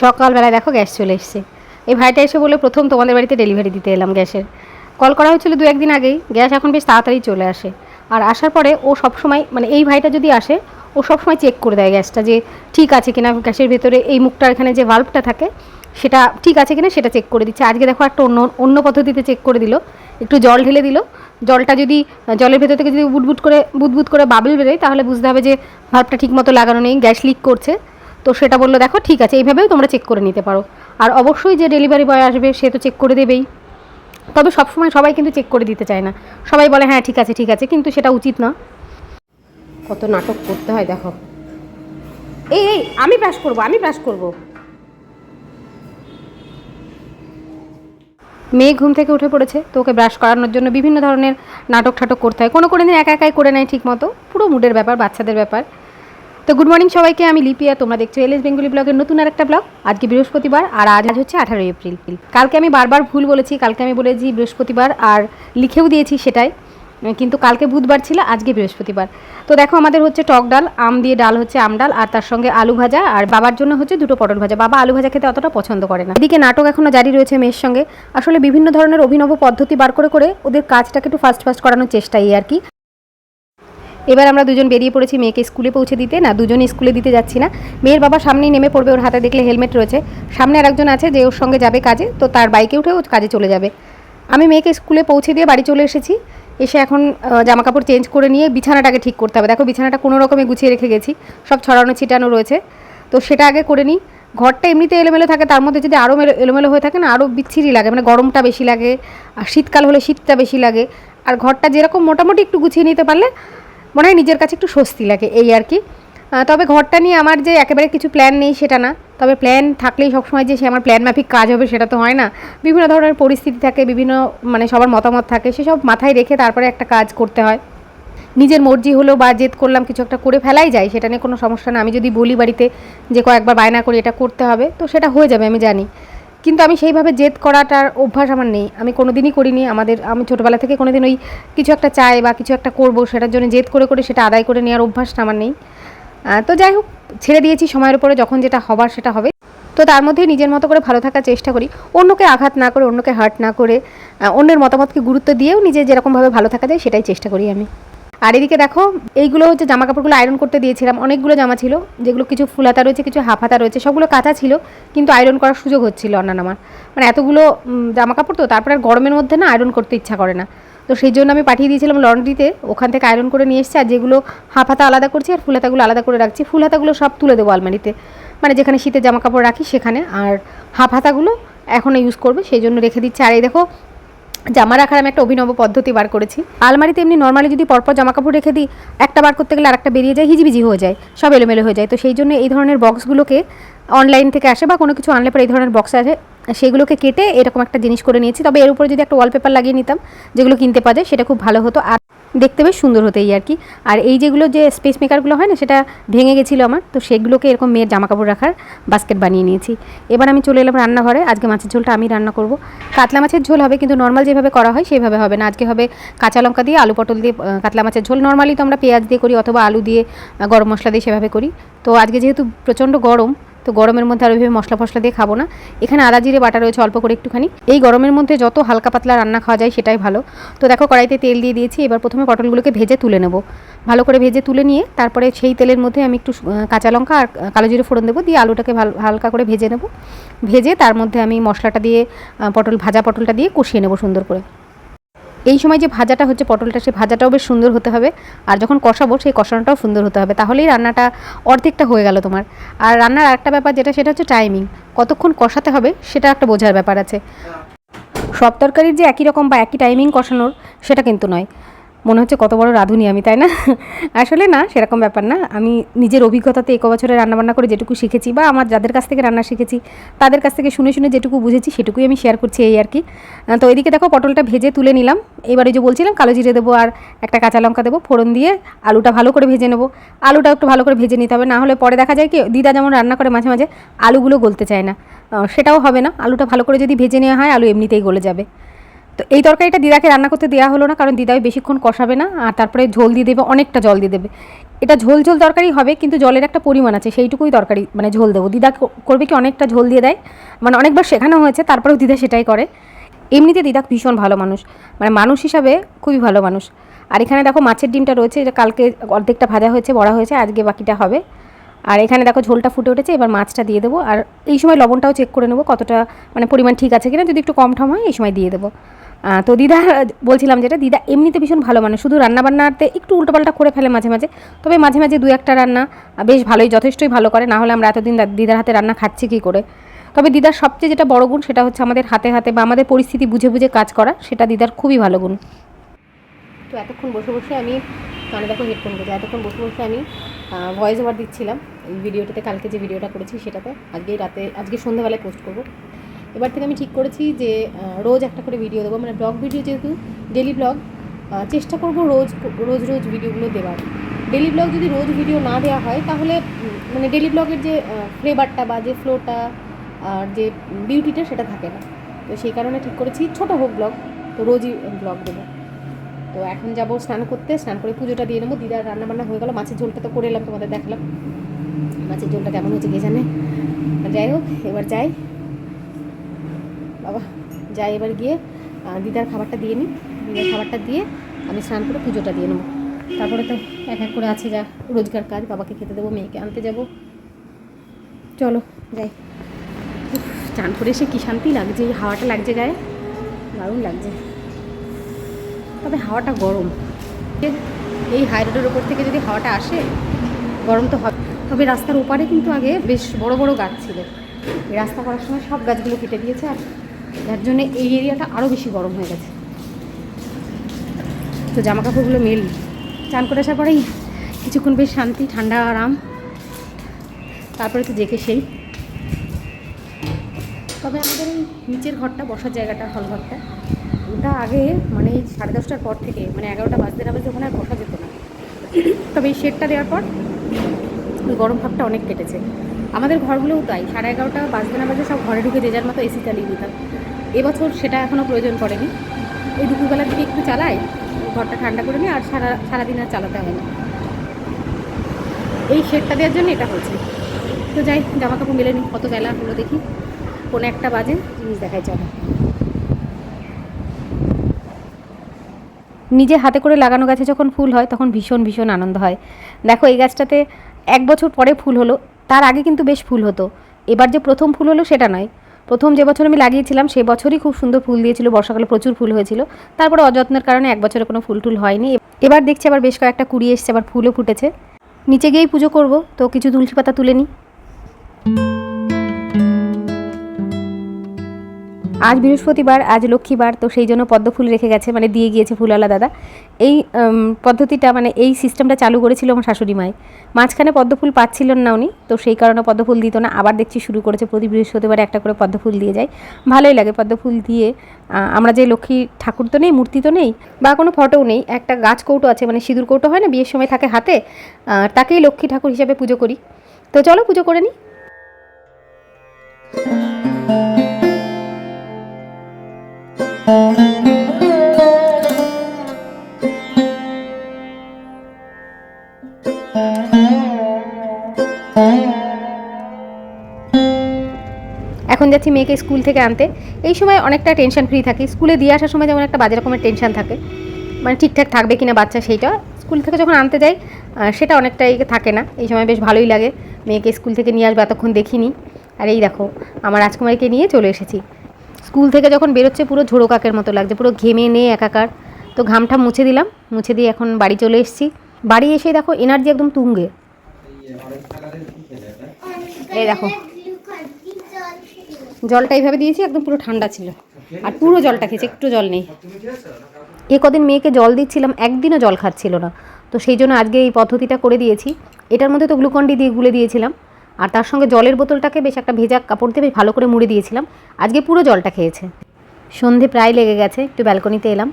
সকালবেলায় দেখো গ্যাস চলে এসছে। এই ভাইটা এসে বলে প্রথম তোমাদের বাড়িতে ডেলিভারি দিতে এলাম গ্যাসের। কল করা হয়েছিল দু একদিন আগেই, গ্যাস এখন বেশ তাড়াতাড়ি চলে আসে। আর আসার পরে ও সবসময় মানে এই ভাইটা যদি আসে, ও সবসময় চেক করে দেয় গ্যাসটা যে ঠিক আছে কিনা গ্যাসের ভেতরে এই মুখটার এখানে যে ভাল্বটা থাকে, সেটা ঠিক আছে কিনা সেটা চেক করে দিচ্ছে। আজকে দেখো একটা অন্য অন্য পদ্ধতিতে চেক করে দিল। একটু জল ঢেলে দিল। জলটা যদি, জলের ভেতর থেকে যদি বুটবুট করে, বুদবুদ করে বাবল বেরোয়, তাহলে বুঝতে হবে যে ভাল্বটা ঠিক মতো লাগানো নেই, গ্যাস লিক করছে। তো সেটা বলল, দেখো, ঠিক আছে, এইভাবেও তোমরা চেক করে নিতে পারো। আর অবশ্যই যে ডেলিভারি বয় আসবে, সে তো চেক করে দেবেই। তবে সবসময় সবাই কিন্তু চেক করে দিতে চায় না। সবাই বলে হ্যাঁ ঠিক আছে ঠিক আছে। কিন্তু সেটা উচিত না। কত নাটক করতে হয়, দেখো। এই এই, আমি ব্রাশ করব, আমি ব্রাশ করব। মেয়ে ঘুম থেকে উঠে পড়েছে, তো ওকে ব্রাশ করানোর জন্য বিভিন্ন ধরনের নাটক ঠাটক করতে হয়। কোনো কোনো দিন একা একাই করে নেয় ঠিক মতো পুরো মুডের ব্যাপার, বাচ্চাদের ব্যাপার। তো গুড মর্নিং সবাইকে, আমি লিপিয়া, তোমরা দেখছ এলএস বেঙ্গলি ব্লগের নতুন আর একটা ব্লগ আজকে বৃহস্পতিবার, আর আজ আজ হচ্ছে আঠারোই এপ্রিল। কালকে আমি বারবার ভুল বলেছি, কালকে আমি বলেছি বৃহস্পতিবার, আর লিখেও দিয়েছি সেটাই, কিন্তু কালকে বুধবার ছিল, আজকে বৃহস্পতিবার। তো দেখো, আমাদের হচ্ছে টক ডাল, আম দিয়ে ডাল হচ্ছে আম ডাল, আর তার সঙ্গে আলু ভাজা, আর বাবার জন্য হচ্ছে দুটো পটল ভাজা। বাবা আলু ভাজা খেতে অতটা পছন্দ করে না। এদিকে নাটক এখনও জারি রয়েছে মেয়ের সঙ্গে। আসলে বিভিন্ন ধরনের অভিনব পদ্ধতি বার করে করে ওদের কাজটাকে একটু ফাস্ট ফাস্ট করানোর চেষ্টা এই আর কি। এবার আমরা দুজন বেরিয়ে পড়েছি মেয়েকে স্কুলে পৌঁছে দিতে। না দুজন স্কুলে দিতে যাচ্ছি না। মেয়ের বাবা সামনেই নেমে পড়বে, ওর হাতে দেখলে হেলমেট রয়েছে। সামনে আর একজন আছে যে ওর সঙ্গে যাবে কাজে, তো তার বাইকে উঠে ও কাজে চলে যাবে। আমি মেয়েকে স্কুলে পৌঁছে দিয়ে বাড়ি চলে এসেছি। এসে এখন জামা কাপড় চেঞ্জ করে নিয়ে বিছানাটাকে ঠিক করতে হবে। দেখো, বিছানাটা কোনো রকমে গুছিয়ে রেখে গেছি। সব ছড়ানো, ছিটানো রয়েছে। তো সেটা আগে করে নিই। ঘরটা এমনিতে এলোমেলো থাকে, তার মধ্যে যদি আরও মেলো, এলোমেলো হয়ে থাকে না আরও বিচ্ছিরি লাগে। মানে গরমটা বেশি লাগে, আর শীতকাল হলে শীতটা বেশি লাগে। আর ঘরটা যেরকম মোটামুটি একটু গুছিয়ে নিতে পারলে মনে হয় নিজের কাছে একটু স্বস্তি লাগে এই আর কি। তবে ঘরটা নিয়ে আমার যে একেবারে কিছু প্ল্যান নেই সেটা না। তবে প্ল্যান থাকলেই সবসময় যে সে আমার প্ল্যান মাফিক কাজ হবে সেটা তো হয় না। বিভিন্ন ধরনের পরিস্থিতি থাকে, বিভিন্ন মানে সবার মতামত থাকে, সেসব মাথায় রেখে তারপরে একটা কাজ করতে হয়। নিজের মর্জি হলো বা জেদ করলাম কিছু একটা করে ফেলাই যায়, সেটা নিয়ে কোনো সমস্যা না। আমি যদি বলি বাড়িতে যে কয়েকবার বায়না করি এটা করতে হবে, তো সেটা হয়ে যাবে আমি জানি। কিন্তু আমি সেইভাবে জেদ করাটার অভ্যাস আমার নেই। আমি কোনো দিনই করিনি। আমাদের, আমি ছোটোবেলা থেকে কোনো দিন ওই কিছু একটা চাই বা কিছু একটা করব, সেটার জন্য জেদ করে করে সেটা আদায় করে নেওয়ার অভ্যাসটা আমার নেই। তো যাই হোক, ছেড়ে দিয়েছি সময়ের উপরে, যখন যেটা হবার সেটা হবে। তো তার মধ্যে নিজের মতো করে ভালো থাকার চেষ্টা করি। অন্যকে আঘাত না করে, অন্যকে হার্ট না করে অন্যের মতামতকে গুরুত্ব দিয়েও নিজে যেরকমভাবে ভালো থাকা যায়, সেটাই চেষ্টা করি আমি। আর এদিকে দেখো, এইগুলো হচ্ছে জামা কাপড়গুলো আয়রন করতে দিয়েছিলাম। অনেকগুলো জামা ছিল, যেগুলো কিছু ফুল হাতা রয়েছে, কিছু হাফ হাতা রয়েছে, সবগুলো কাঁচা ছিল, কিন্তু আয়রন করার সুযোগ হচ্ছিল অন্যান্য আমার। মানে এতগুলো জামা কাপড় তো, তারপরে আর গরমের মধ্যে না আয়রন করতে ইচ্ছা করে না। তো সেই জন্য আমি পাঠিয়ে দিয়েছিলাম লন্ড্রিতে, ওখান থেকে আয়রন করে নিয়ে এসেছি, আর যেগুলো হাফ হাতা আলাদা করছি আর ফুল হাতাগুলো আলাদা করে রাখছি ফুল হাতাগুলো সব তুলে দেবো আলমারিতে। মানে যেখানে শীতের জামা কাপড় রাখি সেখানে, আর হাফ হাতাগুলো এখন ইউজ করবে, সেই জন্য রেখে দিচ্ছি। আর এই দেখো জামা রাখার আমি একটা অভিনব পদ্ধতি বার করেছি। আলমারিতে এমনি নর্মালি যদি পরপর জামা কাপড় রেখে দিই, একটা বার করতে গেলে আরেকটা বেরিয়ে যায়, হিজিবিজি হয়ে যায়, সব এলোমেলো হয়ে যায়। তো সেই জন্য এই ধরনের বক্সগুলোকে অনলাইন থেকে আসে বা কোনো কিছু আনলে পরে এই ধরনের বক্স আসে, সেগুলোকে কেটে এরকম একটা জিনিস করে নিয়েছি। তবে এর উপরে যদি একটা ওয়ালপেপার লাগিয়ে নিতাম, যেগুলো কিনতে পাওয়া যায়, সেটা খুব ভালো হতো। আর দেখতে বেশ সুন্দর হতো এই আর কি আর এই যেগুলো যে স্পেস মেকারগুলো হয় না, সেটা ভেঙে গেছিল আমার। তো সেগুলোকে এরকম মেয়ের জামা কাপড় রাখার বাস্কেট বানিয়ে নিয়েছি। এবার আমি চলে এলাম রান্নাঘরে। আজকে মাছের ঝোলটা আমি রান্না করব। কাতলা মাছের ঝোল হবে, কিন্তু নর্মাল যেভাবে করা হয় সেভাবে হবে না। আজকে হবে কাঁচা লঙ্কা দিয়ে আলু পটল দিয়ে কাতলা মাছের ঝোল। নর্মালি তো আমরা পেঁয়াজ দিয়ে করি, অথবা আলু দিয়ে গরম মশলা দিয়ে সেভাবে করি। তো আজকে যেহেতু প্রচণ্ড গরম তো গরমের মধ্যে আর ওইভাবে মশলা ফসলা দিয়ে খাব না। এখানে আদা জিরে বাটা রয়েছে অল্প করে একটুখানি। এই গরমের মধ্যে যত হালকা পাতলা রান্না খাওয়া যায় সেটাই ভালো। তো দেখো কড়াইতে তেল দিয়ে দিয়েছি, এবার প্রথমে পটলগুলোকে ভেজে তুলে নেব। ভালো করে ভেজে তুলে নিয়ে তারপরে সেই তেলের মধ্যে আমি একটু কাঁচা লঙ্কা আর কালো জিরে ফোড়ন দেবো, দিয়ে আলুটাকে হালকা করে ভেজে নেব। ভেজে তার মধ্যে আমি মশলাটা দিয়ে পটল ভাজা পটলটা দিয়ে কষিয়ে নেব সুন্দর করে। এই সময় যে ভাজাটা হচ্ছে পটলটা, সেই ভাজাটাও বেশ সুন্দর হতে হবে। আর যখন কষাবো, সেই কষানোটাও সুন্দর হতে হবে। তাহলেই রান্নাটা অর্ধেকটা হয়ে গেল তোমার। আর রান্নার আরেকটা ব্যাপার যেটা, সেটা হচ্ছে টাইমিং কতক্ষণ কষাতে হবে, সেটা একটা বোঝার ব্যাপার আছে। সব তরকারির যে একই রকম বা একই টাইমিং কষানোর, সেটা কিন্তু নয়। মনে হচ্ছে কত বড় রাঁধুনি আমি, তাই না? আসলে না, সেরকম ব্যাপার না। আমি নিজের অভিজ্ঞতাতে এক বছরে রান্নাবান্না করে যেটুকু শিখেছি বা আমার যাদের কাছ থেকে রান্না শিখেছি, তাদের কাছ থেকে শুনে শুনে যেটুকু বুঝেছি, সেটুকুই আমি শেয়ার করছি এই আর কি। তো এদিকে দেখো পটলটা ভেজে তুলে নিলাম। এবারে যে বলছিলাম, কালো জিরে দেবো আর একটা কাঁচা লঙ্কা দেবো, ফোড়ন দিয়ে আলুটা ভালো করে ভেজে নেব। আলুটা একটু ভালো করে ভেজে নিতে হবে, না হলে পরে দেখা যায় কি, দিদা যেমন রান্না করে মাঝে মাঝে, আলুগুলো গলতে চায় না। সেটাও হবে না। আলুটা ভালো করে যদি ভেজে নেওয়া হয়, আলু এমনিতেই গলে যাবে। তো এই তরকারিটা দিদাকে রান্না করতে দেওয়া হলো না, কারণ দিদা ওই বেশিক্ষণ কষাবে না, আর তারপরে ঝোল দিয়ে দেবে, অনেকটা জল দিয়ে দেবে। এটা ঝোল ঝোল তরকারি হবে, কিন্তু জলের একটা পরিমাণ আছে, সেইটুকুই তরকারি মানে ঝোল দেবো। দিদা করবে কি অনেকটা ঝোল দিয়ে দেয় মানে অনেকবার শেখানো হয়েছে, তারপরেও দিদা সেটাই করে। এমনিতে দিদা ভীষণ ভালো মানুষ মানে মানুষ হিসাবে খুবই ভালো মানুষ। আর এখানে দেখো মাছের ডিমটা রয়েছে, এটা কালকে অর্ধেকটা ভাজা হয়েছে, বড়া হয়েছে, আজকে বাকিটা হবে। আর এখানে দেখো ঝোলটা ফুটে উঠেছে, এবার মাছটা দিয়ে দেবো। আর এই সময় লবণটাও চেক করে নেব কতটা মানে পরিমাণ ঠিক আছে কিনা, যদি একটু কম ঠম হয়, এই সময় দিয়ে দেবো। তো দিদা, বলছিলাম যেটা, দিদা এমনিতে ভীষণ ভালো মানে শুধু রান্নাবান্নাতে একটু উল্টোপাল্টা করে ফেলে মাঝে মাঝে, তবে মাঝে মাঝে দু একটা রান্না বেশ ভালোই, যথেষ্টই ভালো করে, না হলে আমরা এতদিন দিদার হাতে রান্না খাচ্ছি কী করে? তবে দিদার সবচেয়ে যেটা বড় গুণ, সেটা হচ্ছে আমাদের হাতে হাতে বা আমাদের পরিস্থিতি বুঝে বুঝে কাজ করা, সেটা দিদার খুবই ভালো গুণ। তো এতক্ষণ বসে বসে আমি, কানে দেখো হেডফোন করে এতক্ষণ বসে বসে আমি ভয়েস ওভার দিচ্ছিলাম, এই ভিডিওটাতে কালকে যে ভিডিওটা করেছি সেটাতে আজকে রাতে, আজকে সন্ধ্যাবেলায় পোস্ট করব। এবার থেকে আমি ঠিক করেছি যে রোজ একটা করে ভিডিও দেবো। মানে ব্লগ ভিডিও যেহেতু ডেলি ব্লগ চেষ্টা করব রোজ রোজ রোজ ভিডিওগুলো দেওয়ার। ডেলি ব্লগ যদি রোজ ভিডিও না দেওয়া হয়, তাহলে মানে ডেলি ব্লগের যে ফ্লেভারটা বা যে ফ্লোটা আর যে বিউটিটা সেটা থাকে না। তো সেই কারণে ঠিক করেছি, ছোটো হোক ব্লগ তো রোজই ব্লগ দেবো। তো এখন যাব স্নান করতে, স্নান করে পুজোটা দিয়ে নেব। দিদার রান্না বান্না হয়ে গেলো, মাছের ঝোলটা তো করে এলাম তোমাদের দেখালাম। মাছের ঝোলটা কেমন হয়েছে কে জানে? যাই হোক, এবার যাই। বাবা, যাই এবার গিয়ে দিদার খাবারটা দিয়ে নিই। দিদার খাবারটা দিয়ে আমি স্নান করে পুজোটা দিয়ে নেব। তারপরে তো এক এক করে আছে যা রোজগার কাজ, বাবাকে খেতে দেবো, মেয়েকে আনতে যাব। চলো, যাই। চান করে এসে কী শান্তি লাগছে, এই হাওয়াটা লাগছে গায়ে। দারুণ লাগছে। তবে হাওয়াটা গরম। এই হাই রোডের ওপর থেকে যদি হাওয়াটা আসে, গরম তো হবে। তবে রাস্তার ওপারে কিন্তু আগে বেশ বড় বড় গাছ ছিল। রাস্তা করার সময় সব গাছগুলো কেটে দিয়েছে আর যার জন্য এই এরিয়াটা আরও বেশি গরম হয়ে গেছে। তো জামা কাপড়গুলো মেল। চান করে আসার পরেই কিছুক্ষণ বেশ শান্তি, ঠান্ডা, আরাম। তারপরে তো জেকে সেই। তবে আমাদের এই নিচের ঘরটা, বসার জায়গাটা, হল ঘরটা, ওটা আগে মানে এই সাড়ে দশটার পর থেকে মানে এগারোটা বাজতে না বাজতে ওখানে আর বসা যেত না। তবে এই শেডটা দেওয়ার পর ওই গরম ভাবটা অনেক কেটেছে। আমাদের ঘরগুলোও তাই, সাড়ে এগারোটা, বাজতে না বাজে সব ঘরে ঢুকে যে যার মতো এসি চালিয়ে দিতাম। এবছর সেটা এখনও প্রয়োজন পড়েনি। এই দুপুরবেলার দিকে একটু চালাই, ঘরটা ঠান্ডা করে নিই আর সারা, সারাদিন আর চালাতে হয় না এই শেডটা দেওয়ার জন্য এটা হয়েছে। তো যাই জামা কাপড় মেলে নিই, কত বেলা হলো দেখি। কোনো একটা বাজে, জিনিস দেখাই চলো। নিজে হাতে করে লাগানো গাছে যখন ফুল হয়, তখন ভীষণ ভীষণ আনন্দ হয়। দেখো এই গাছটাতে এক বছর পরে ফুল হলো তার আগে কিন্তু বেশ ফুল হতো। এবার যে প্রথম ফুল হলো সেটা নয়। প্রথম যে বছর আমি লাগিয়েছিলাম সে বছরই খুব সুন্দর ফুল দিয়েছিল, বর্ষাকালে প্রচুর ফুল হয়েছিল। তারপরে অযত্নের কারণে এক বছরে কোনো ফুল টুল হয়নি। এবার দেখছি আবার বেশ কয়েকটা কুড়ি এসছে, আবার ফুলও ফুটেছে। নিচে গিয়েই পুজো করব, তো কিছু তুলসী পাতা তুলে নিই। আজ বৃহস্পতিবার, আজ লক্ষ্মীবার, তো সেই জন্য পদ্ম ফুল রেখে গেছে মানে দিয়ে গিয়েছে ফুলওয়ালা দাদা। এই পদ্ধতিটা মানে এই সিস্টেমটা চালু করেছিল আমার শাশুড়ি মায় মাঝখানে পদ্ম ফুল পাচ্ছিলেন না উনি, তো সেই কারণে পদ্ম ফুল দিত না। আবার দেখছি শুরু করেছে, প্রতি বৃহস্পতিবার একটা করে পদ্ম ফুল দিয়ে যায়। ভালোই লাগে পদ্ম ফুল দিয়ে আমরা যে লক্ষ্মী ঠাকুর তো নেই, মূর্তি তো নেই, বা কোনো ফটোও নেই, একটা গাছ কৌটো আছে মানে সিঁদুর কৌটো হয় না, বিয়ের সময় থাকে হাতে তাকেই লক্ষ্মী ঠাকুর হিসাবে পুজো করি। তো চলো পুজো করে নিই এখন যাচ্ছি মেয়েকে স্কুল থেকে আনতে। এই সময় অনেকটা টেনশন ফ্রি থাকি। স্কুলে দিয়ে আসার সময় যেমন একটা বাজে রকমের টেনশন থাকে। মানে ঠিকঠাক থাকবে কিনা বাচ্চা সেইটা স্কুল থেকে যখন আনতে যাই সেটা অনেকটাই থাকে না। এই সময় বেশ ভালোই লাগে। মেয়েকে স্কুল থেকে নিয়ে আসবে এতক্ষণ দেখিনি। আর এই দেখো, আমার রাজকুমারীকে নিয়ে চলে এসেছি। স্কুল থেকে যখন বেরোচ্ছে পুরো ঝোড়ো কাকের মতো লাগছে, পুরো ঘেমে নিয়ে একাকার। তো ঘামটা মুছে দিলাম, মুছে দিয়ে এখন বাড়ি চলে এসেছি। বাড়ি এসে দেখো এনার্জি একদম তুঙ্গে। এই দেখো। জলটা এইভাবে দিয়েছি, একদম পুরো ঠান্ডা ছিল। আর পুরো জলটা খেয়েছে, একটু জল নেই। এ কদিন মেয়েকে জল দিচ্ছিলাম, একদিনও জল খাচ্ছিল না। তো সেই জন্য আজকে এই পদ্ধতিটা করে দিয়েছি। এটার মধ্যে তো গ্লুকন্ডি দিয়ে গুলে দিয়েছিলাম। আর তার সঙ্গে জলের বোতলটাকে বেশ একটা ভেজা কাপড় দিয়ে বেশ ভালো করে মুড়ে দিয়েছিলাম। আজকে পুরো জলটা খেয়েছে। সন্ধে প্রায় লেগে গেছে, একটু ব্যালকনিতে এলাম।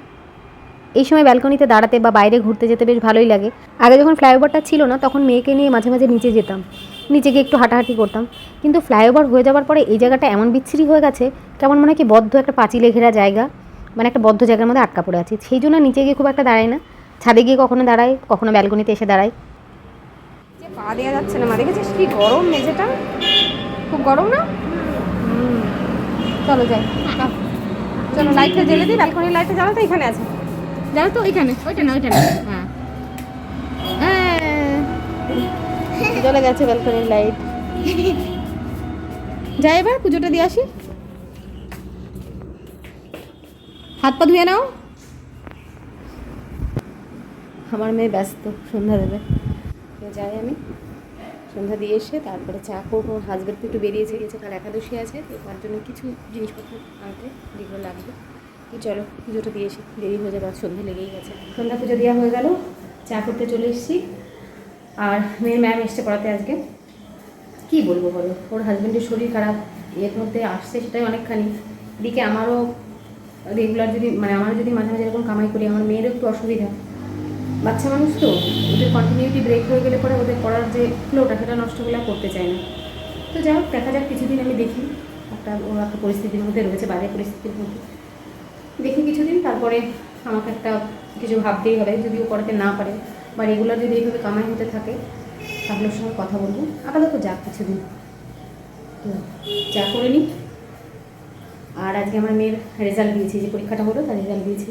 এই সময় ব্যালকনিতে দাঁড়াতে বা বাইরে ঘুরতে যেতে বেশ ভালোই লাগে। আগে যখন ফ্লাইওভারটা ছিল না, তখন মেয়েকে নিয়ে মাঝে মাঝে নিচে যেতাম। নিচে গিয়ে একটু হাঁটাহাঁটি করতাম। কিন্তু ফ্লাইওভার হয়ে যাওয়ার পরে এই জায়গাটা এমন বিচ্ছিরি হয়ে গেছে, কেমন মনে হয় কি বদ্ধ একটা পাঁচিলে ঘেরা জায়গা মানে একটা বদ্ধ জায়গার মধ্যে আটকা পড়ে আছি। সেই জন্য নিচে গিয়ে খুব একটা দাঁড়ায় না। ছাদে গিয়ে কখনো দাঁড়ায়, কখনো ব্যালকনিতে এসে দাঁড়াই পা দেওয়া যাচ্ছে না মা দেখেছিস কি গরম মেঝেটা? খুব গরম না? চলো যাই চলো লাইটটা জ্বেলে দিই ব্যালকনির লাইটটা জ্বালা তো এখানে আছে। জানো তো ওইখানে ওইটা না ওইটা না। হ্যাঁ। হ্যাঁ। জ্বলে গেছে ব্যালকনির লাইট যাই এবার পুজোটা দিয়ে আসি। হাত পা ধুয়ে নাও। আমার মেয়ে ব্যস্ত সন্ধ্যা দেবে। তো যাই আমি। সন্ধ্যা দিয়ে এসে তারপরে চা করব। হাজবেন্ড তো একটু বেরিয়েছে, গেছে, কাল একাদশী আছে, তো তার জন্য কিছু জিনিসপত্র আনতে যেগুলো লাগবে। তো চলো, পুজোটা দিয়ে এসে দেরি হয়ে যাবে আর সন্ধ্যা লেগেই গেছে। সন্ধ্যা পুজো দেওয়া হয়ে গেল, চা করতে চলে এসেছি। আর মেয়ের ম্যাম এসছে পড়াতে আজকে। কি বলব বলো? ওর হাজব্যান্ডের শরীর খারাপ, এর মধ্যে আসছে সেটাই অনেকখানি। এদিকে আমারও রেগুলার যদি মানে আমার যদি মাঝে মাঝে এরকম কামাই করি, আমার মেয়েরও একটু অসুবিধা। বাচ্চা মানুষ তো, ওদের কন্টিনিউটি ব্রেক হয়ে গেলে পরে ওদের পড়ার যে ফ্লোটা সেটা নষ্ট হলে করতে চায় না। তো যাই হোক, দেখা যাক কিছুদিন আমি দেখি। একটা ওর একটা পরিস্থিতির মধ্যে রয়েছে বাইরের পরিস্থিতির মধ্যে। দেখি কিছুদিন, তারপরে আমাকে একটা কিছু ভাবতেই হবে, যদি ও পড়াতে না পারে বা রেগুলার যদি এইভাবে কামাই হতে থাকে, তাহলে ওর সঙ্গে কথা বলব। আপাতত যাক কিছুদিন। তো যা করে নিই আর আজকে আমার মেয়ের রেজাল্ট দিয়েছি, যে পরীক্ষাটা হলো, তার রেজাল্ট দিয়েছি।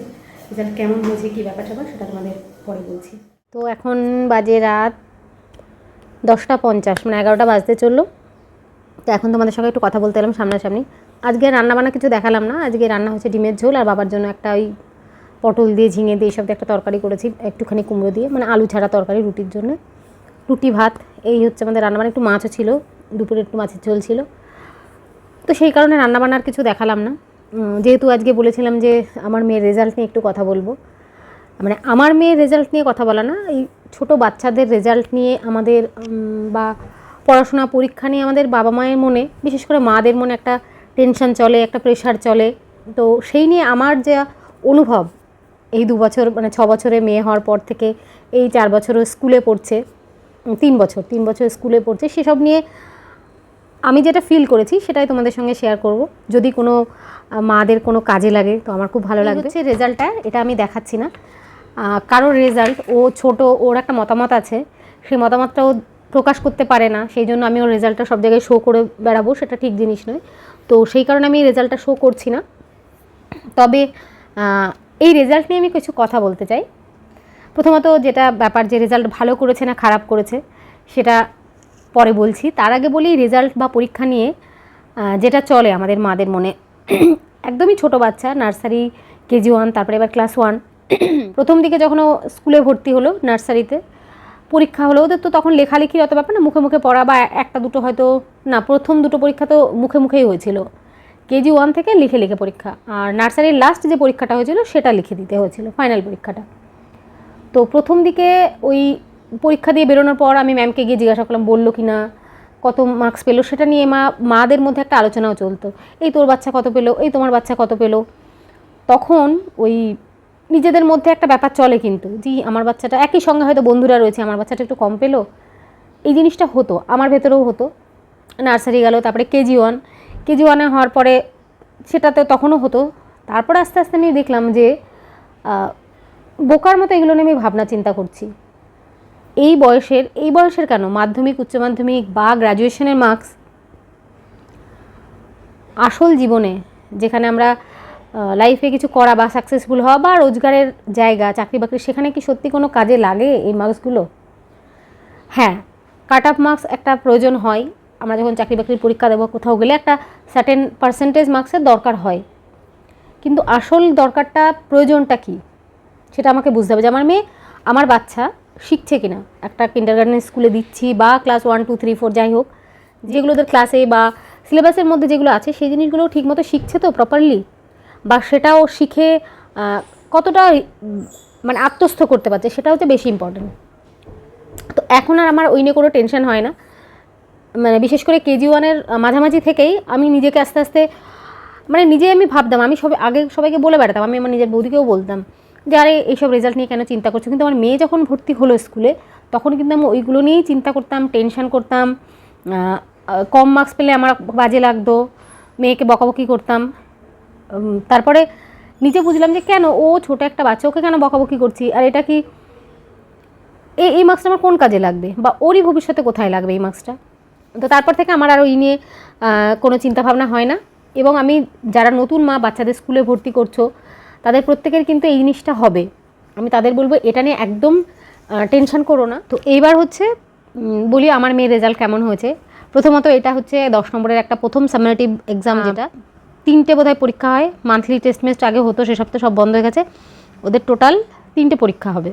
রেজাল্ট কেমন হয়েছে, কী ব্যাপার ট্যাপার সেটা তোমাদের পরে বলছি। তো এখন বাজে রাত দশটা পঞ্চাশ মানে এগারোটা বাজতে চলল। তো এখন তোমাদের সঙ্গে একটু কথা বলতে এলাম সামনাসামনি। আজকে রান্নাবান্না কিছু দেখালাম না, আজকে রান্না হচ্ছে ডিমের ঝোল আর বাবার জন্য একটা ওই পটল দিয়ে, ঝিঙে দিয়ে এইসব একটা তরকারি করেছি, একটুখানি কুমড়ো দিয়ে মানে আলু ছাড়া তরকারি রুটির জন্য। রুটি, ভাত, এই হচ্ছে আমাদের রান্নাবান্না, একটু মাছও ছিল, দুপুরে একটু মাছের ঝোল ছিল। তো সেই কারণে রান্নাবান্নার কিছু দেখালাম না। যেহেতু আজকে বলেছিলাম যে আমার মেয়ের রেজাল্ট নিয়ে একটু কথা বলব মানে আমার মেয়ের রেজাল্ট নিয়ে কথা বলা না, এই ছোটো বাচ্চাদের রেজাল্ট নিয়ে আমাদের বা পড়াশোনা পরীক্ষা নিয়ে আমাদের বাবা মায়ের মনে, বিশেষ করে মাদের মনে একটা টেনশন চলে, একটা প্রেশার চলে। তো সেই নিয়ে আমার যে অনুভব এই দু বছর মানে ছ বছরে মেয়ে হওয়ার পর থেকে, এই চার বছরও স্কুলে পড়ছে তিন বছর তিন বছর স্কুলে পড়ছে, সেসব নিয়ে আমি যেটা ফিল করেছি সেটাই তোমাদের সঙ্গে শেয়ার করব। যদি কোনো মাদের কোনো কাজে লাগে তো আমার খুব ভালো লাগবে। হচ্ছে রেজাল্টটা এটা আমি দেখাচ্ছি না। কারোর রেজাল্ট ও ছোট ওর একটা মতামত আছে। সেই মতামতটা ও প্রকাশ করতে পারে না সেই জন্য আমি ওর রেজাল্টটা সব জায়গায় শো করে বেড়াবো সেটা ঠিক জিনিস নয়। তো সেই কারণে আমি রেজাল্টটা শো করছি না। তবে এই রেজাল্ট নিয়ে আমি কিছু কথা বলতে চাই। প্রথমত যেটা ব্যাপার যে রেজাল্ট ভালো করেছে না খারাপ করেছে সেটা পরে বলছি, তার আগে বলি রেজাল্ট বা পরীক্ষা নিয়ে যেটা চলে আমাদের মাদের মনে, একদমই ছোট বাচ্চা নার্সারি কেজি ওয়ান তারপরে এবার ক্লাস ওয়ান প্রথম দিকে যখন ও স্কুলে ভর্তি হলো নার্সারিতে পরীক্ষা হলো ওদের তো তখন লেখালেখির অত ব্যাপার না, মুখে মুখে পড়া বা একটা দুটো হয়তো, না, প্রথম দুটো পরীক্ষা তো মুখে মুখেই হয়েছিল। কেজি ওয়ান থেকে লিখে লিখে পরীক্ষা, আর নার্সারির লাস্ট যে পরীক্ষাটা হয়েছিল সেটা লিখে দিতে হয়েছিল ফাইনাল পরীক্ষাটা। তো প্রথম দিকে ওই পরীক্ষা দিয়ে বেরোনোর পর আমি ম্যামকে গিয়ে জিজ্ঞাসা করলাম, বলল কি না? কত মার্কস পেল? সেটা নিয়ে মা, মাদের মধ্যে একটা আলোচনাও চলতো। এই তোর বাচ্চা কত পেল? এই তোমার বাচ্চা কত পেল? তখন ওই নিজেদের মধ্যে একটা ব্যাপার চলে কিন্তু জি আমার বাচ্চাটা, একই সঙ্গে হয়তো বন্ধুরা রয়েছে, আমার বাচ্চাটা একটু কম পেল? এই জিনিসটা হতো, আমার ভেতরেও হতো। নার্সারি গেল, তারপরে কেজি ওয়ান কেজি ওয়ানে হওয়ার পরে সেটাতে তখনও হতো। তারপরে আস্তে আস্তে আমি দেখলাম যে বোকার মতো এগুলো নিয়ে আমি ভাবনা চিন্তা করছি। এই বয়সের এই বয়সের কেন? মাধ্যমিক, উচ্চ মাধ্যমিক বা গ্র্যাজুয়েশনের মার্কস আসল জীবনে যেখানে আমরা লাইফে কিছু করা বা সাকসেসফুল হওয়া বা রোজগারের জায়গা, চাকরি বাকরি, সেখানে কি সত্যি কোনো কাজে লাগে এই মার্কসগুলো হ্যাঁ কাট অফ মার্কস একটা প্রয়োজন হয়। আমরা যখন চাকরি বাকরির পরীক্ষা দেবো, কোথাও গেলে একটা সার্টেন পার্সেন্টেজ মার্কসের দরকার হয়। কিন্তু আসল দরকারটা, প্রয়োজনটা কী? সেটা আমাকে বুঝতে হবে। যে আমার মেয়ে, আমার বাচ্চা শিখছে কিনা? একটা কিন্ডার গার্ডেন স্কুলে দিচ্ছি বা class one two three four যাই হোক, যেগুলো ওদের ক্লাসে বা সিলেবাসের মধ্যে যেগুলো আছে, সেই জিনিসগুলো ঠিকমতো শিখছে তো প্রপারলি বা সেটাও শিখে কতটা মানে আত্মস্থ করতে পারছে সেটা হচ্ছে বেশি ইম্পর্টেন্ট তো এখন আর আমার ওই নিয়ে কোনো টেনশন হয় না। মানে বিশেষ করে কেজি ওয়ানের মাঝামাঝি থেকেই আমি নিজেকে আস্তে আস্তে মানে নিজে আমি ভাবতাম, আমি সবাই আগে সবাইকে বলে বেড়াতাম, আমি আমার নিজের বৌদিকেও বলতাম যে, আরে এইসব রেজাল্ট নিয়ে কেন চিন্তা করছ? কিন্তু আমার মেয়ে যখন ভর্তি হলো স্কুলে, তখন কিন্তু আমি ওইগুলো নিয়েই চিন্তা করতাম টেনশন করতাম। কম মার্কস পেলে আমার বাজে লাগতো, মেয়েকে বকাবকি করতাম। তারপরে নিজে বুঝলাম যে, কেন? ও ছোট একটা বাচ্চা, ওকে কেন বকাবকি করছি? আর এটা কি এই এই মার্কসটা আমার কোন কাজে লাগবে? বা ওরই ভবিষ্যতে কোথায় লাগবে এই মার্কসটা তো তারপর থেকে আমার আর ওই নিয়ে কোনো চিন্তাভাবনা হয় না। এবং আমি যারা নতুন মা, বাচ্চাদের স্কুলে ভর্তি করছ তাদের প্রত্যেকের কিন্তু এই জিনিসটা হবে। আমি তাদের বলব এটা নিয়ে একদম টেনশন করো না। তো এইবার হচ্ছে বলি আমার মেয়ের রেজাল্ট কেমন হয়েছে। প্রথমত এটা হচ্ছে দশ নম্বরের একটা প্রথম সামারেটিভ এক্সাম যেটা। তিনটে বোধহয় পরীক্ষা হয় মান্থলি টেস্ট মেস্ট আগে হতো সেসব তো সব বন্ধ হয়ে গেছে। ওদের টোটাল তিনটে পরীক্ষা হবে।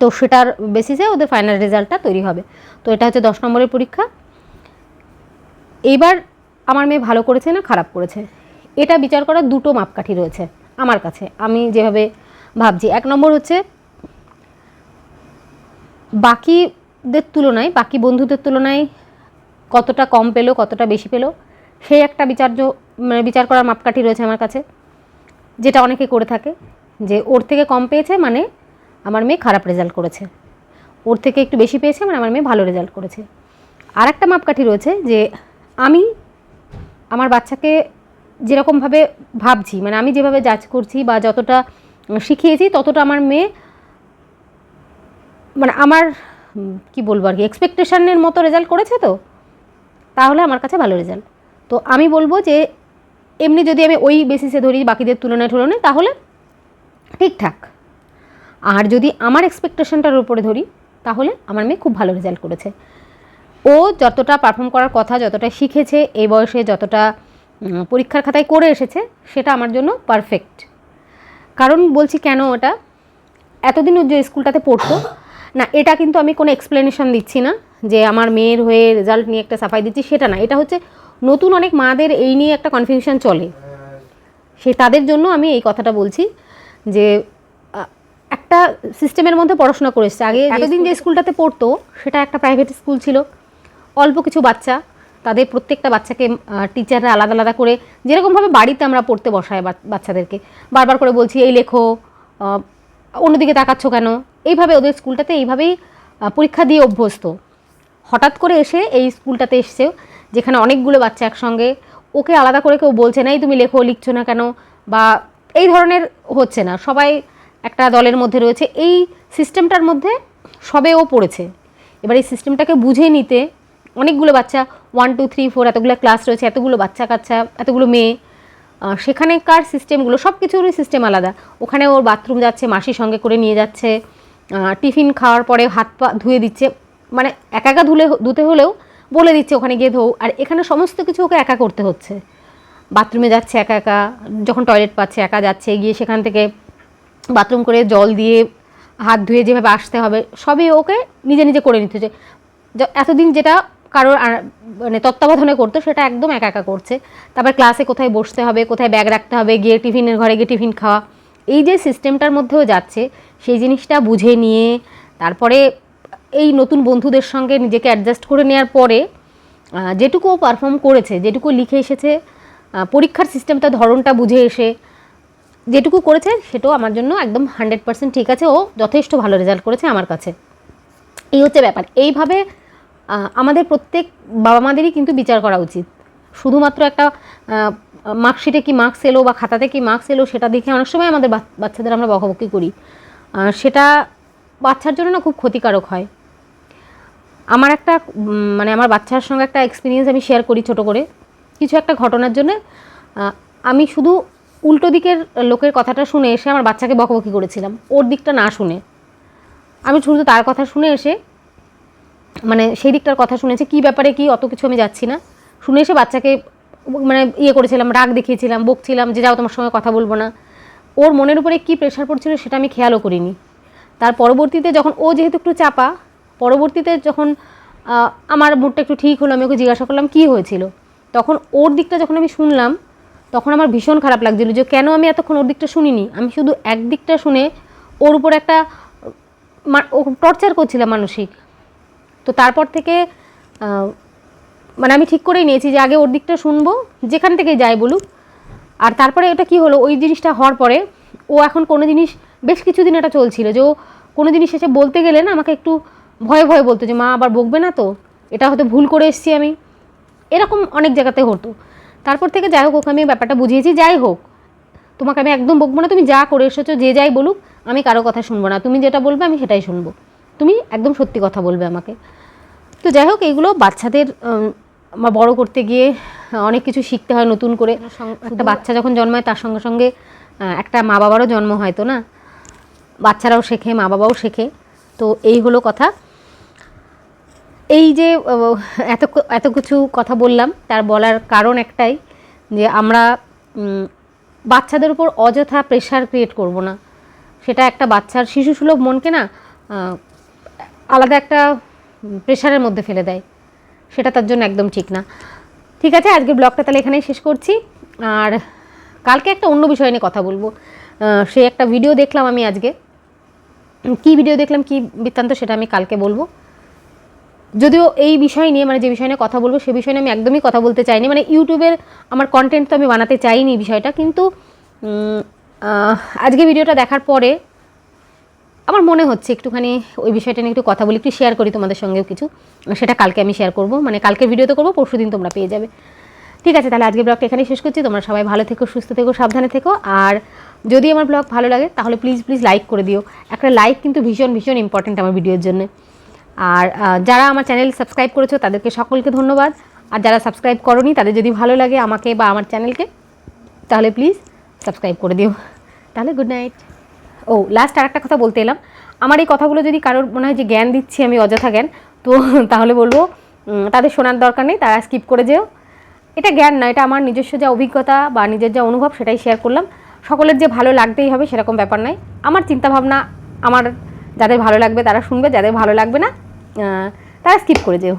তো সেটার বেসিসে ওদের ফাইনাল রেজাল্টটা তৈরি হবে। তো এটা হচ্ছে দশ নম্বরের পরীক্ষা। এইবার আমার মেয়ে ভালো করেছে না খারাপ করেছে? এটা বিচার করার দুটো মাপকাঠি রয়েছে। আমার কাছে। আমি যেভাবে ভাবছি। এক নম্বর হচ্ছে, বাকিদের তুলনায়, বাকি বন্ধুদের তুলনায় কতটা কম পেল, কতটা বেশি পেল, সেই একটা বিচার্য মানে বিচার করার মাপকাঠি রয়েছে আমার কাছে, যেটা অনেকে করে থাকে, যে ওর থেকে কম পেয়েছে মানে আমার মেয়ে খারাপ রেজাল্ট করেছে। ওর থেকে একটু বেশি পেয়েছে মানে আমার মেয়ে ভালো রেজাল্ট করেছে। আর একটা মাপকাঠি রয়েছে যে, আমি আমার বাচ্চাকে যেরকমভাবে ভাবছি মানে আমি যেভাবে জাজ করছি বা যতটা শিখিয়েছি, ততটা আমার মেয়ে মানে আমার কি বলব আর কি এক্সপেকটেশনের মতো রেজাল্ট করেছে তো, তাহলে আমার কাছে ভালো রেজাল্ট তো আমি বলব যে, এমনি যদি আমি ওই বেসিসে ধরি বাকিদের তুলনায় তুলনায় তাহলে ঠিকঠাক। আর যদি আমার এক্সপেকটেশনটার উপরে ধরি, তাহলে আমার মেয়ে খুব ভালো রেজাল্ট করেছে। ও যতটা পারফর্ম করার কথা, যতটা শিখেছে এই বয়সে যতটা পরীক্ষার খাতায় করে এসেছে সেটা আমার জন্য পারফেক্ট কারণ বলছি কেন ওটা? এতদিন যে স্কুলটাতে পড়তো না এটা কিন্তু আমি কোনো এক্সপ্লেনেশন দিচ্ছি না যে আমার মেয়ের হয়ে রেজাল্ট নিয়ে একটা সাফাই দিচ্ছি সেটা না। এটা হচ্ছে নতুন অনেক মাদের এই নিয়ে একটা কনফিউশন চলে। সে তাদের জন্য আমি এই কথাটা বলছি যে একটা সিস্টেমের মধ্যে পড়াশোনা করে এসছে। আগে এতদিন যে স্কুলটাতে পড়তো সেটা একটা প্রাইভেট স্কুল ছিল। অল্প কিছু বাচ্চা তাদের প্রত্যেকটা বাচ্চাকে টিচাররা আলাদা আলাদা করে যেরকমভাবে বাড়িতে আমরা পড়তে বসাই বাচ- বাচ্চাদেরকে। বারবার করে বলছি, এই লেখো অন্যদিকে তাকাচ্ছ কেন? এইভাবে ওদের স্কুলটাতে এইভাবেই পরীক্ষা দিয়ে অভ্যস্ত। হঠাৎ করে এসে এই স্কুলটাতে এসছে যেখানে অনেকগুলো বাচ্চা একসঙ্গে। ওকে আলাদা করে কেউ বলছে না, এই তুমি লেখো, লিখছো না কেন? বা এই ধরনের হচ্ছে না। সবাই একটা দলের মধ্যে রয়েছে। এই সিস্টেমটার মধ্যে সবে ও পড়েছে। এবার এই সিস্টেমটাকে বুঝে নিতে অনেকগুলো বাচ্চা ওয়ান টু থ্রি ফোর এতগুলো ক্লাস রয়েছে, এতগুলো বাচ্চা কাচ্চা এতগুলো মেয়ে। সেখানেকার সিস্টেমগুলো সব কিছুরই সিস্টেম আলাদা। ওখানে ওর বাথরুম যাচ্ছে, মাসির সঙ্গে করে নিয়ে যাচ্ছে টিফিন খাওয়ার পরে হাত পা ধুয়ে দিচ্ছে মানে একা একা ধুলে, ধুতে হলেও বলে দিচ্ছে ওখানে গিয়ে ধো আর এখানে সমস্ত কিছু ওকে একা করতে হচ্ছে। বাথরুমে যাচ্ছে একা একা, যখন টয়লেট পাচ্ছে, একা যাচ্ছে, গিয়ে সেখান থেকে বাথরুম করে জল দিয়ে হাত ধুয়ে যেভাবে আসতে হবে, সবই ওকে নিজে নিজে করে নিতে হচ্ছে। এতদিন যেটা কারোর মানে তত্ত্বাবধানে করতো, সেটা একদম একা একা করছে। তারপর ক্লাসে কোথায় বসতে হবে, কোথায় ব্যাগ রাখতে হবে, গিয়ে টিফিনের ঘরে গিয়ে টিফিন খাওয়া। এই যে সিস্টেমটার মধ্যেও যাচ্ছে, সেই জিনিসটা বুঝে নিয়ে, তারপরে এই নতুন বন্ধুদের সঙ্গে নিজেকে অ্যাডজাস্ট করে নেওয়ার পরে যেটুকু পারফর্ম করেছে, যেটুকু লিখে এসেছে পরীক্ষার সিস্টেমটা ধরনটা বুঝে এসে, যেটুকু করেছে, সেটাও আমার জন্য একদম হান্ড্রেড পার্সেন্ট ঠিক আছে। ও যথেষ্ট ভালো রেজাল্ট করেছে আমার কাছে। এই হচ্ছে ব্যাপার। এইভাবে আমাদের প্রত্যেক বাবা মাদেরই কিন্তু বিচার করা উচিত। শুধুমাত্র একটা মার্কশিটে কি মার্কস এলো বা খাতাতে কি মার্কস এলো সেটা দেখে অনেক সময় আমাদের বাচ- বাচ্চাদের আমরা বকাবকি করি। সেটা বাচ্চার জন্য না খুব ক্ষতিকারক হয়। আমার একটা মানে আমার বাচ্চার সঙ্গে একটা এক্সপিরিয়েন্স আমি শেয়ার করি ছোট করে। কিছু একটা ঘটনার জন্য আমি শুধু উল্টো দিকের লোকের কথাটা শুনে এসে আমার বাচ্চাকে বকবকি করেছিলাম। ওর দিকটা না শুনে। আমি শুধু তার কথা শুনে এসে মানে সেই দিকটার কথা শুনেছি, কি ব্যাপারে, কি অত কিছু আমি যাচ্ছি না। শুনে এসে বাচ্চাকে মানে ইয়ে করেছিলাম, রাগ দেখিয়েছিলাম, বকছিলাম যে যাও তোমার সঙ্গে কথা বলব না। ওর মনের উপরে কি প্রেশার পড়ছিল সেটা আমি খেয়ালও করিনি। তার পরবর্তীতে যখন ও যেহেতু একটু চাপা, পরবর্তীতে যখন আমার মুডটা একটু ঠিক হলো, আমি ওকে জিজ্ঞাসা করলাম, কী হয়েছিল? তখন ওর দিকটা যখন আমি শুনলাম, তখন আমার ভীষণ খারাপ লাগছিল যে কেন আমি এতক্ষণ ওর দিকটা শুনিনি? আমি শুধু এক দিকটা শুনে ওর উপর একটা টর্চার করছিলাম মানসিক। তো তারপর থেকে মানে আমি ঠিক করেই নিয়েছি যে আগে ওর দিকটা শুনব, যেখান থেকে যাই বলুক। আর তারপরে ওটা কি হলো, ওই জিনিসটা হওয়ার পরে ও এখন কোনো জিনিস, বেশ কিছুদিন এটা চলছিল যে ও কোনো জিনিস এসে বলতে গেলে না আমাকে একটু ভয়ে ভয়ে বলতো যে, মা, আবার বকবে না তো? এটা হয়তো ভুল করে এসেছি আমি। এরকম অনেক জায়গাতে হতো। তারপর থেকে যাই হোক, ওকে আমি ব্যাপারটা বুঝিয়েছি, যাই হোক। তোমাকে আমি একদম বকবো না, তুমি যা করে এসেছ, যে যাই বলুক, আমি কারও কথা শুনব না। তুমি যেটা বলবে, আমি সেটাই শুনব। তুমি একদম সত্যি কথা বলবে আমাকে। তো যাই হোক এইগুলো বাচ্চাদের আমার বড় করতে গিয়ে অনেক কিছু শিখতে হয় নতুন করে। একটা বাচ্চা যখন জন্মায় তার সঙ্গে সঙ্গে একটা মা বাবারও জন্ম হয় তো না? বাচ্চারাও শেখে মা বাবাও শেখে। তো এই হলো কথা। এই যে এত এত কিছু কথা বললাম তার বলার কারণ একটাই যে আমরা বাচ্চাদের উপর অযথা প্রেশার ক্রিয়েট করব না। সেটা একটা বাচ্চার শিশু সুলভ মনকে না আলাদা একটা প্রেশারের মধ্যে ফেলে দেয়। সেটা তার জন্য একদম ঠিক না। ঠিক আছে, আজকের ব্লগটা তাহলে এখানেই শেষ করছি। আর কালকে একটা অন্য বিষয় নিয়ে কথা বলব। সে একটা ভিডিও দেখলাম আমি আজকে। কি ভিডিও দেখলাম, কি বৃত্তান্ত সেটা আমি কালকে বলব। যদিও এই বিষয় নিয়ে মানে যে বিষয় নিয়ে কথা বলব, সে বিষয় নিয়ে আমি একদমই কথা বলতে চাইনি। মানে ইউটিউবের আমার কন্টেন্ট তো আমি বানাতে চাইনি বিষয়টা। কিন্তু আজকে ভিডিওটা দেখার পরে আমার মনে হচ্ছে একটুখানি ওই বিষয়টা নিয়ে একটু কথা বলি, একটু শেয়ার করি তোমাদের সঙ্গেও কিছু। সেটা কালকে আমি শেয়ার করব। মানে কালকে ভিডিওতে করব, পরশু দিন তোমরা পেয়ে যাবে। ঠিক আছে, তাহলে আজকে ব্লগটা এখানেই শেষ করছি। তোমরা সবাই ভালো থেকো, সুস্থ থেকো, সাবধানে থেকো। আর যদি আমার ব্লগ ভালো লাগে, তাহলে প্লিজ প্লিজ লাইক করে দিও। একটা লাইক কিন্তু ভীষণ ভীষণ ইম্পর্টেন্ট আমার ভিডিওর জন্য। আর যারা আমার চ্যানেল সাবস্ক্রাইব করেছ, তাদেরকে সকলকে ধন্যবাদ। আর যারা সাবস্ক্রাইব করনি, তাদের যদি ভালো লাগে আমাকে বা আমার চ্যানেলকে তাহলে প্লিজ সাবস্ক্রাইব করে দিও। তাহলে গুড নাইট ও লাস্ট আর একটা কথা বলতে এলাম। আমার এই কথাগুলো যদি কারোর মনে হয় যে জ্ঞান দিচ্ছি আমি অযথা জ্ঞান, তো তাহলে বলব তাদের শোনার দরকার নেই, তারা স্কিপ করে যেও। এটা জ্ঞান না এটা আমার নিজস্ব যা অভিজ্ঞতা বা নিজের যা অনুভব সেটাই শেয়ার করলাম। সকলের যে ভালো লাগতেই হবে সেরকম ব্যাপার নয়। আমার চিন্তাভাবনা, আমার যাদের ভালো লাগবে তারা শুনবে, যাদের ভালো লাগবে না তারা স্কিপ করে যেও।